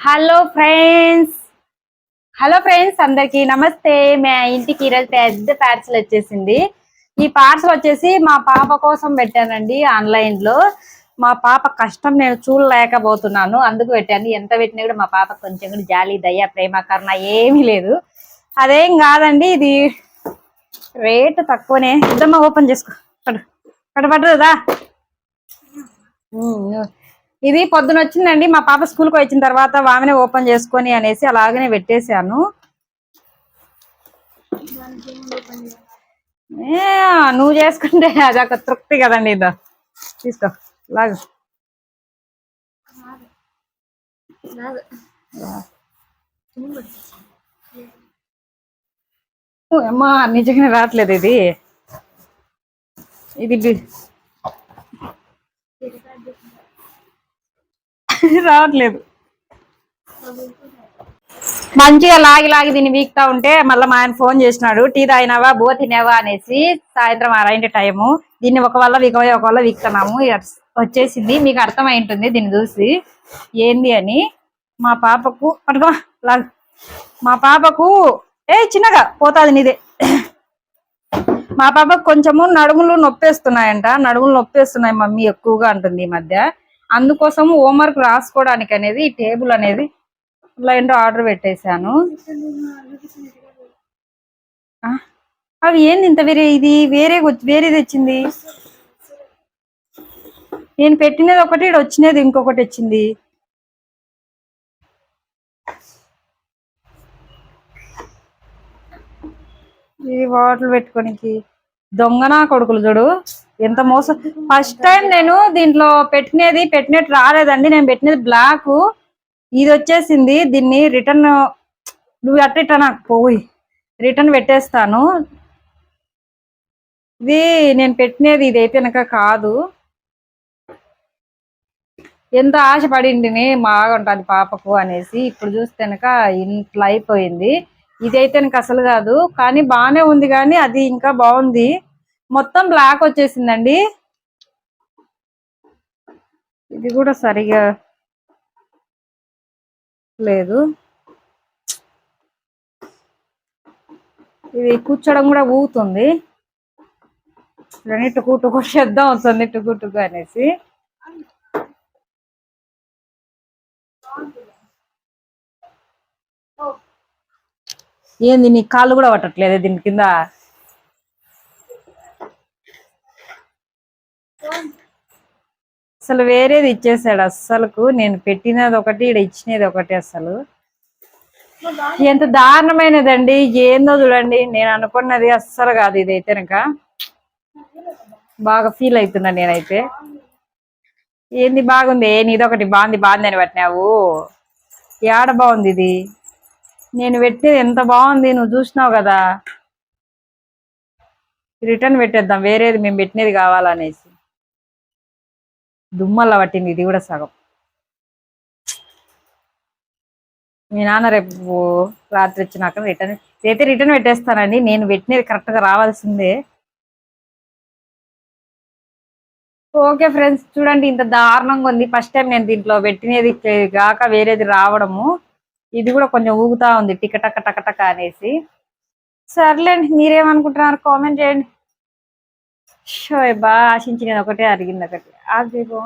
Hello friends. Hello friends అందరికి నమస్తే. మా ఇంటికి ఈరోజు పెద్ద పార్సల్ వచ్చేసింది. ఈ పార్సల్ వచ్చేసి మా పాప కోసం పెట్టానండి ఆన్లైన్లో మా పాప కష్టం నేను చూడలేకపోతున్నాను. అందుకు పెట్టాను. ఎంత పెట్టినా కూడా మా పాప కొంచెం కూడా జాలి దయ ప్రేమ కరుణ ఏమీ లేదు. అదేం కాదండి ఇది రేటు తక్కువనే. ఇద్దమ్మా ఓపెన్ చేసుకో. పడు పడు పడుదా? ఇది పొద్దున వచ్చిందండి. మా పాప స్కూల్కి వచ్చిన తర్వాత వామిని ఓపెన్ చేసుకొని అనేసి అలాగనే పెట్టేశాను. ఏ, నువ్వు చేసుకుంటే అది ఒక తృప్తి కదండి ఇదో. తీసుకో లాగు. అమ్మా నిజంగానే రావట్లేదు ఇది. ఇది బి- రావట్లేదు. మంచిగా లాగి లాగి దీన్ని వీక్తా ఉంటే మళ్ళీ మా ఆయన ఫోన్ చేసినాడు టీ తాగినావా? బో తినేవా? అనేసి సాయంత్రం అరైంటి టైము. దీన్ని ఒక వల్ల వీకవై ఒక వల్ల వీక్తున్నాము. వచ్చేసింది. మీకు అర్థమై ఉంటుంది దీన్ని చూసి. ఏంది అని. మా పాపకు పట్టుకో మా పాపకు ఏ చిన్నగా పోతాది నీదే. మా పాప కొంచెము నడుములు నొప్పేస్తున్నాయంట. నడుములు నొప్పేస్తున్నాయి మమ్మీ ఎక్కువగా అంటుంది ఈ మధ్య. అందుకోసం హోంవర్క్ రాసుకోవడానికి అనేది ఈ టేబుల్ అనేది ఆన్లైన్లో ఆర్డర్ పెట్టేశాను. అవి ఏంది ఇంత వేరే? ఇది వేరే వేరేది వచ్చింది నేను పెట్టినది ఒకటి ఈడ వచ్చినది ఇంకొకటి వచ్చింది ఈ వాటర్ పెట్టుకోనికి. దొంగనా కొడుకులు చూడు ఎంత మోసం. ఫస్ట్ టైం నేను దీంట్లో పెట్టినది పెట్టినట్టు రాలేదండి. నేను పెట్టినది బ్లాక్ ఇది వచ్చేసింది దీన్ని రిటర్న్ నువ్వు అట్ట ఇట్ట నాకు పోయి. రిటర్న్ పెట్టేస్తాను. ఇది నేను పెట్టినది ఇది అయితే కనుక కాదు. ఎంత ఆశ పడింటిని బాగుంటుంది పాపకు అనేసి. ఇప్పుడు చూస్తే కనుక ఇంట్లో అయిపోయింది. ఇదైతే నాకు అసలు కాదు. కానీ బాగానే ఉంది కానీ అది ఇంకా బాగుంది. మొత్తం బ్లాక్ వచ్చేసిందండి. ఇది కూడా సరిగా లేదు. ఇది కూర్చోడం కూడా ఊగుతుంది. రెండు టుకు టుకు శబ్దం అవుతుంది టుకు టుకు అనేసి. ఏంది నీ కాళ్ళు కూడా పట్టట్లేదు దీని కింద? అసలు వేరేది ఇచ్చేసాడు అస్సలకు. నేను పెట్టినది ఒకటి ఇక్కడ ఇచ్చినది ఒకటి అసలు ఎంత దారుణమైనదండి. ఏందో చూడండి నేను అనుకున్నది అస్సలు కాదు ఇదైతే కనుక. బాగా ఫీల్ అవుతున్నా నేనైతే. ఏంది బాగుంది? నీదొకటి బాగుంది బాగుంది అని పట్టినావు. ఏడ బాగుంది ఇది? నేను పెట్టేది ఎంత బాగుంది నువ్వు చూసినావు కదా. రిటర్న్ పెట్టేద్దాం వేరేది మేము పెట్టినది కావాలనేసి. దుమ్మల్ల పట్టింది ఇది కూడా సగం. మీ నాన్న రేపు రాత్రి వచ్చినాక రిటర్న్ అయితే రిటర్న్ పెట్టేస్తానండి నేను పెట్టినది కరెక్ట్గా రావాల్సిందే. ఓకే ఫ్రెండ్స్ చూడండి ఇంత దారుణంగా ఉంది. ఫస్ట్ టైం నేను దీంట్లో పెట్టినది కాక వేరేది రావడము. ఇది కూడా కొంచెం ఊగుతా ఉంది టిక టక అనేసి. సర్లేండి మీరేమనుకుంటున్నారు? కామెంట్ చేయండి. షో బాగా ఆశించినది ఒకటే అడిగింది ఒకటి. అదిగో